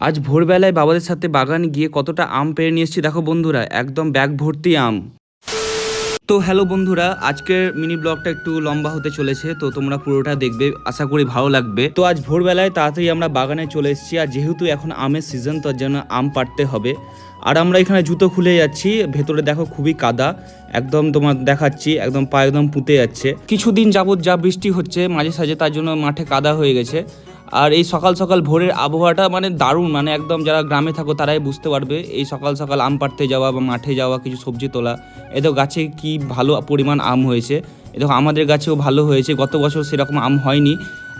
আজ ভোরবেলায় বাবাদের সাথে বাগানে গিয়ে কতটা আম পেরে নিয়ে এসেছি, দেখো বন্ধুরা, একদম ব্যাগ ভর্তি আম। তো হ্যালো বন্ধুরা, আজকের মিনি ব্লগটা একটু লম্বা হতে চলেছে, তো তোমরা পুরোটা দেখবে, আশা করি ভালো লাগবে। তো আজ ভোরবেলায় তাড়াতাড়ি আমরা বাগানে চলে এসেছি, আর যেহেতু এখন আমের সিজন তার জন্য আম পাড়তে হবে। আর আমরা এখানে জুতো খুলে যাচ্ছি, ভেতরে দেখো খুবই কাদা, একদম তোমার দেখাচ্ছি, একদম পা একদম পুঁতে যাচ্ছে। কিছুদিন যাবত যা বৃষ্টি হচ্ছে, মাঝে সাঝে তার জন্য মাঠে কাদা হয়ে গেছে। আর এই সকাল সকাল ভোরের আবহাওয়াটা মানে দারুণ মানে একদম যারা গ্রামে থাকো তারাই বুঝতে পারবে। এই সকাল সকাল আম পাড়তে যাওয়া বা মাঠে যাওয়া, কিছু সবজি তোলা এত গাছে কি ভালো পরিমাণ আম হয়েছে। দেখো আমাদের গাছেও ভালো হয়েছে, গত বছর সেরকম আম হয়নি।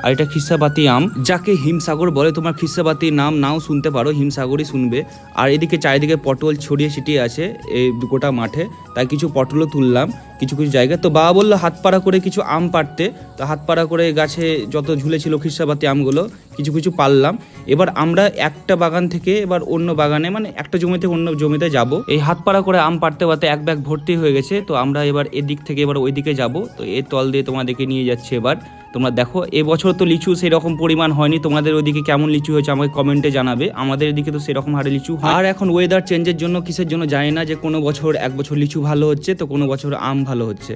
আর এটা খিসাবাতি আম, যাকে হিমসাগর বলে। তোমার খিসাবাতি নাম নাও শুনতে পারো, হিমসাগরই শুনবে। আর এদিকে চারিদিকে পটল ছড়িয়ে ছিটিয়ে আছে এই গোটা মাঠে। তাই কিছু পটলও তুললাম, কিছু কিছু জায়গায় তো বাবা বলল হাত পাড়া করে কিছু আম পাড়তে। তো হাত পাড়া করে গাছে যত ঝুলেছিল খিসাবাতি আমগুলো, কিছু কিছু পারলাম এবার আমরা একটা বাগান থেকে এবার অন্য বাগানে মানে একটা জমি থেকে অন্য জমিতে যাব। এই হাত পাড়া করে আম পাড়তে পারতে এক ব্যাগ ভর্তি হয়ে গেছে। তো আমরা এবার এদিক থেকে এবার ওই দিকে যাব। তো এর তল দিয়ে তোমাদেরকে নিয়ে যাচ্ছে এবার। তোমরা দেখো এবছর তো লিচু সেরকম পরিমাণ হয়নি। তোমাদের ওইদিকে কেমন লিচু হয়েছে আমাকে কমেন্টে জানাবে। আমাদের এদিকে তো সেরকম হারে লিচু। আর এখন ওয়েদার চেঞ্জের জন্য, কিসের জন্য জানি না যে কোনো বছর এক বছর লিচু ভালো হচ্ছে, তো কোনো বছর আম ভালো হচ্ছে।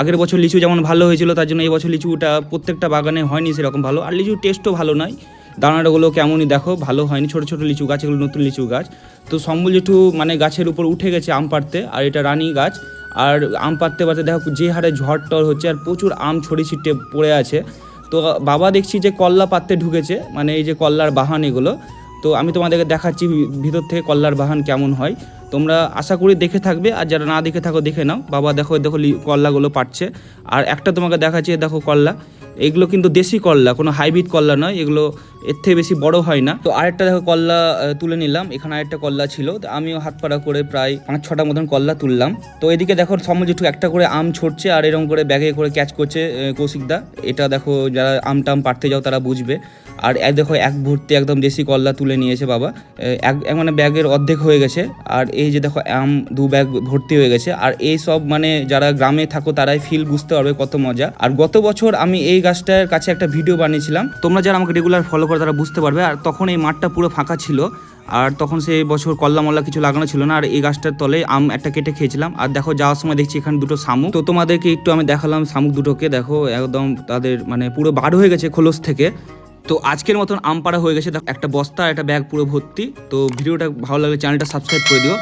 আগের বছর লিচু যেমন ভালো হয়েছিল, তার জন্য এই বছর লিচুটা প্রত্যেকটা বাগানে হয়নি সেরকম ভালো। আর লিচুর টেস্টও ভালো নয়। দানাটাগুলো কেমনই দেখো, ভালো হয়নি। ছোটো ছোটো লিচু গাছ, এগুলো নতুন লিচু গাছ। তো সম্বল জেঠু মানে গাছের উপর উঠে গেছে আম পাড়তে, আর এটা রানী গাছ। আর আম পাততে পারতে দেখো যে হারে ঝড় টর হচ্ছে আর প্রচুর আম ছড়ি ছিটে পড়ে আছে। তো বাবা দেখছি যে কল্লা পাততে ঢুকেছে মানে এই যে কল্লার বাহান এগুলো। তো আমি তোমাদেরকে দেখাচ্ছি ভিতর থেকে কল্লার বাহান কেমন হয়। তোমরা আশা করি দেখে থাকবে, আর যারা না দেখে থাকো দেখে নাও। বাবা দেখো দেখো কল্লাগুলো পাচ্ছে আর একটা তোমাকে দেখাচ্ছি, দেখো কল্লা। এগুলো কিন্তু দেশি করলা কোনো হাইব্রিড করলা নয়, এগুলো এর থেকে বেশি বড় হয় না। তো আরেকটা দেখো কল্লা তুলে নিলাম, এখানে আরেকটা কল্লা ছিল, তো আমিও হাত পাড়া করে প্রায় পাঁচ ছটা মতন কল্লা তুললাম। তো এদিকে দেখো সমাজ একটু একটা করে আম ছড়ছে, আর এরকম করে ব্যাগে করে ক্যাচ করছে কৌশিকদা। এটা দেখো যারা আম টাম পাড়তে যাও তারা বুঝবে। আর এক দেখো, এক ভর্তি একদম দেশি কল্লা তুলে নিয়েছে বাবা। এক মানে ব্যাগের অর্ধেক হয়ে গেছে। আর এই যে দেখো, আম দু ব্যাগ ভর্তি হয়ে গেছে। আর এই সব মানে যারা গ্রামে থাকো, তারাই ফিল বুঝতে পারবে কত মজা। আর গত বছর আমি এই গাছটার কাছে একটা ভিডিও বানিয়েছিলাম। তোমরা যারা আমাকে রেগুলার ফলো করে, তারা বুঝতে পারবে। আর তখন এই মাঠটা পুরো ফাঁকা ছিল। আর তখন সেই বছর কল্লা মল্লা কিছু লাগানো ছিল না। আর এই গাছটার তলে আম একটা কেটে খেয়েছিলাম। আর দেখো, যাওয়ার সময় দেখছি এখানে দুটো শামুক। তো তোমাদেরকে একটু আমি দেখালাম শামুক দুটোকে। দেখো, একদম তাদের মানে পুরো বার হয়ে গেছে খোলস থেকে। তো আজকের মতন আম পাড়া হয়ে গেছে। একটা বস্তা, একটা ব্যাগ, পুরো ভর্তি। তো ভিডিওটা ভালো লাগলে চ্যানেলটা সাবস্ক্রাইব করে দিও।